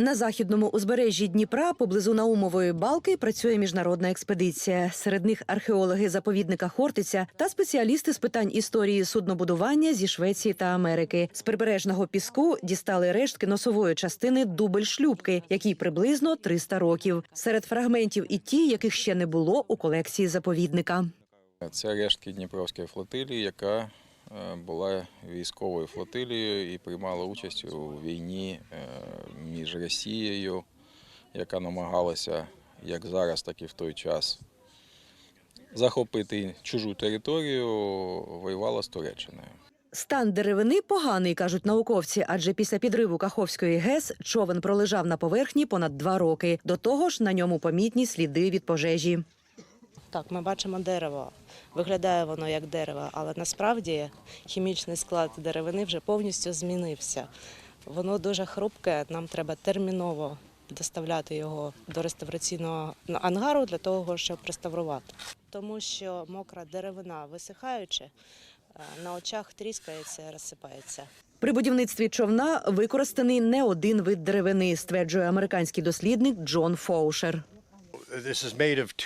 На західному узбережжі Дніпра, поблизу Наумової балки, працює міжнародна експедиція. Серед них археологи заповідника Хортиця та спеціалісти з питань історії суднобудування зі Швеції та Америки. З прибережного піску дістали рештки носової частини дубль шлюбки, якій приблизно 300 років. Серед фрагментів і ті, яких ще не було у колекції заповідника. Це рештки Дніпровської флотилії, яка е, була військовою флотилією і приймала участь у війні е, між Росією, яка намагалася як зараз, так і в той час захопити чужу територію, воювала з Туреччиною. Стан деревини поганий, кажуть науковці, адже після підриву Каховської ГЕС човен пролежав на поверхні понад два роки. До того ж, на ньому помітні сліди від пожежі. Так, ми бачимо дерево. Виглядає воно як дерево, але насправді хімічний склад деревини вже повністю змінився. Воно дуже хрупке, нам треба терміново доставляти його до реставраційного ангару для того, щоб реставрувати. Тому що мокра деревина висихаючи, е, на очах тріскається і розсипається. При будівництві човна використаний не один вид деревини, стверджує американський дослідник Джон Фоушер.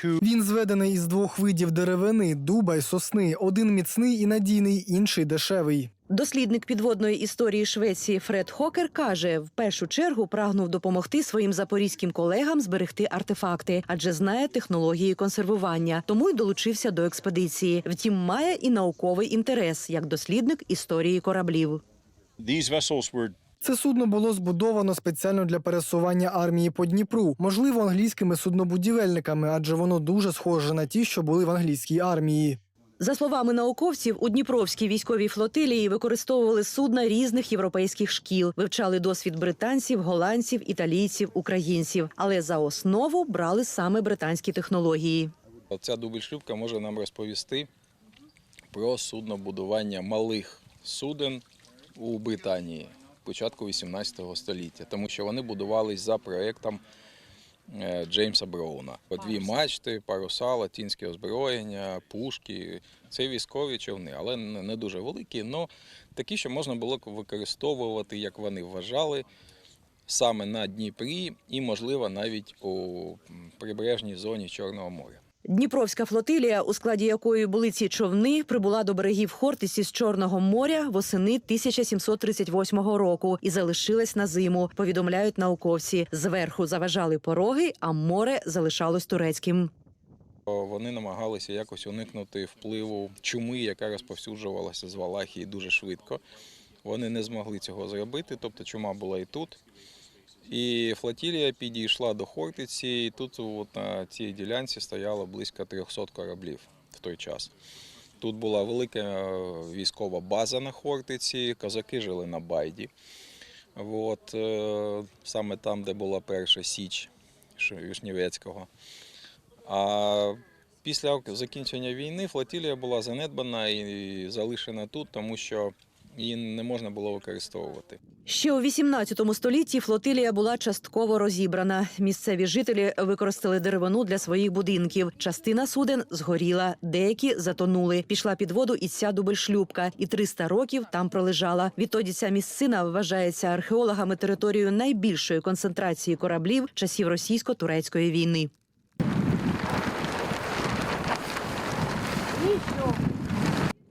Він зведений із двох видів деревини дуба й сосни. Один міцний і надійний, інший дешевий. Дослідник підводної історії Швеції Фред Хокер каже, в першу чергу прагнув допомогти своїм запорізьким колегам зберегти артефакти, адже знає технології консервування, тому й долучився до експедиції. Втім, має і науковий інтерес як дослідник історії кораблів. Це судно було збудовано спеціально для пересування армії по Дніпру, можливо, англійськими суднобудівельниками, адже воно дуже схоже на ті, що були в англійській армії. За словами науковців, у Дніпровській військовій флотилії використовували судна різних європейських шкіл, вивчали досвід британців, голландців, італійців, українців, але за основу брали саме британські технології. Ця дубль-шлюпка може нам розповісти про суднобудування малих суден у Британії початку 18 століття, тому що вони будувались за проєктом е, Джеймса Броуна. Дві мачти, паруса, латинське озброєння, пушки. Це військові човни, але не не дуже великі, але такі, що можна було використовувати, як вони вважали, саме на Дніпрі і, можливо, навіть у прибережній зоні Чорного моря. Дніпровська флотилія, у складі якої були ці човни, прибула до берегів Хортиці з Чорного моря восени 1738 року і залишилась на зиму. Повідомляють науковці. Зверху заважали пороги, а море залишалось турецьким. Вони намагалися якось уникнути впливу чуми, яка розповсюджувалася з Валахії дуже швидко. Вони не змогли цього зробити, тобто чума була і тут. І флотилія підійшла до Хортиці, і тут от на цій ділянці стояло близько 300 кораблів в той час. Тут була велика е, військова база на Хортиці, козаки жили на Байді. От, е, саме там, де була перша Січ Вишнівецького. А після закінчення війни флотилія була занедбана і залишена тут, тому що її не можна було використовувати. Ще у 18 столітті флотилія була частково розібрана. Місцеві жителі використали деревину для своїх будинків. Частина суден згоріла, деякі затонули. Пішла під воду і ця дубль-шлюпка, і 300 років там пролежала. Відтоді ця місцина вважається археологами територією найбільшої концентрації кораблів часів російсько-турецької війни.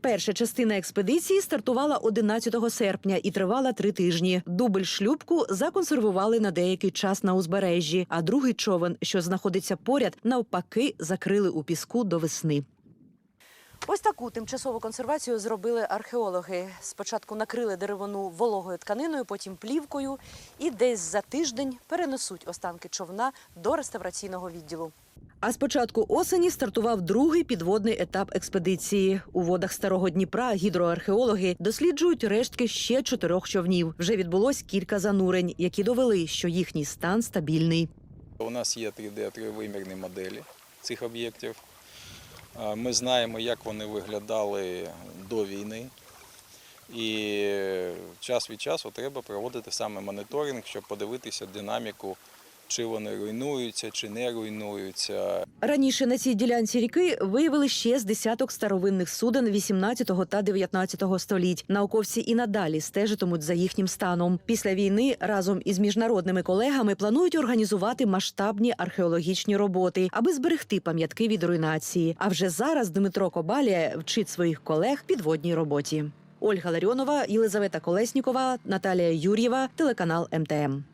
Перша частина експедиції стартувала 11 серпня і тривала три тижні. Дубль шлюбку законсервували на деякий час на узбережжі, а другий човен, що знаходиться поряд, навпаки, закрили у піску до весни. Ось таку тимчасову консервацію зробили археологи. Спочатку накрили деревину вологою тканиною, потім плівкою, і десь за тиждень перенесуть останки човна до реставраційного відділу. А з початку осені стартував другий підводний етап експедиції. У водах старого Дніпра гідроархеологи досліджують рештки ще чотирьох човнів. Вже відбулось кілька занурень, які довели, що їхній стан стабільний. У нас є 3D тривимірні моделі цих об'єктів. Ми знаємо, як вони виглядали до війни. І час від часу треба проводити саме моніторинг, щоб подивитися динаміку чи вони руйнуються, чи не руйнуються. Раніше на цій ділянці ріки виявили ще з десяток старовинних суден 18 та 19 століть. Науковці і надалі стежитимуть за їхнім станом. Після війни разом із міжнародними колегами планують організувати масштабні археологічні роботи, аби зберегти пам'ятки від руйнації. А вже зараз Дмитро Кобалія вчить своїх колег підводній роботі. Ольга Ларіонова, Єлизавета Колеснікова, Наталія Юр'єва, телеканал МТМ.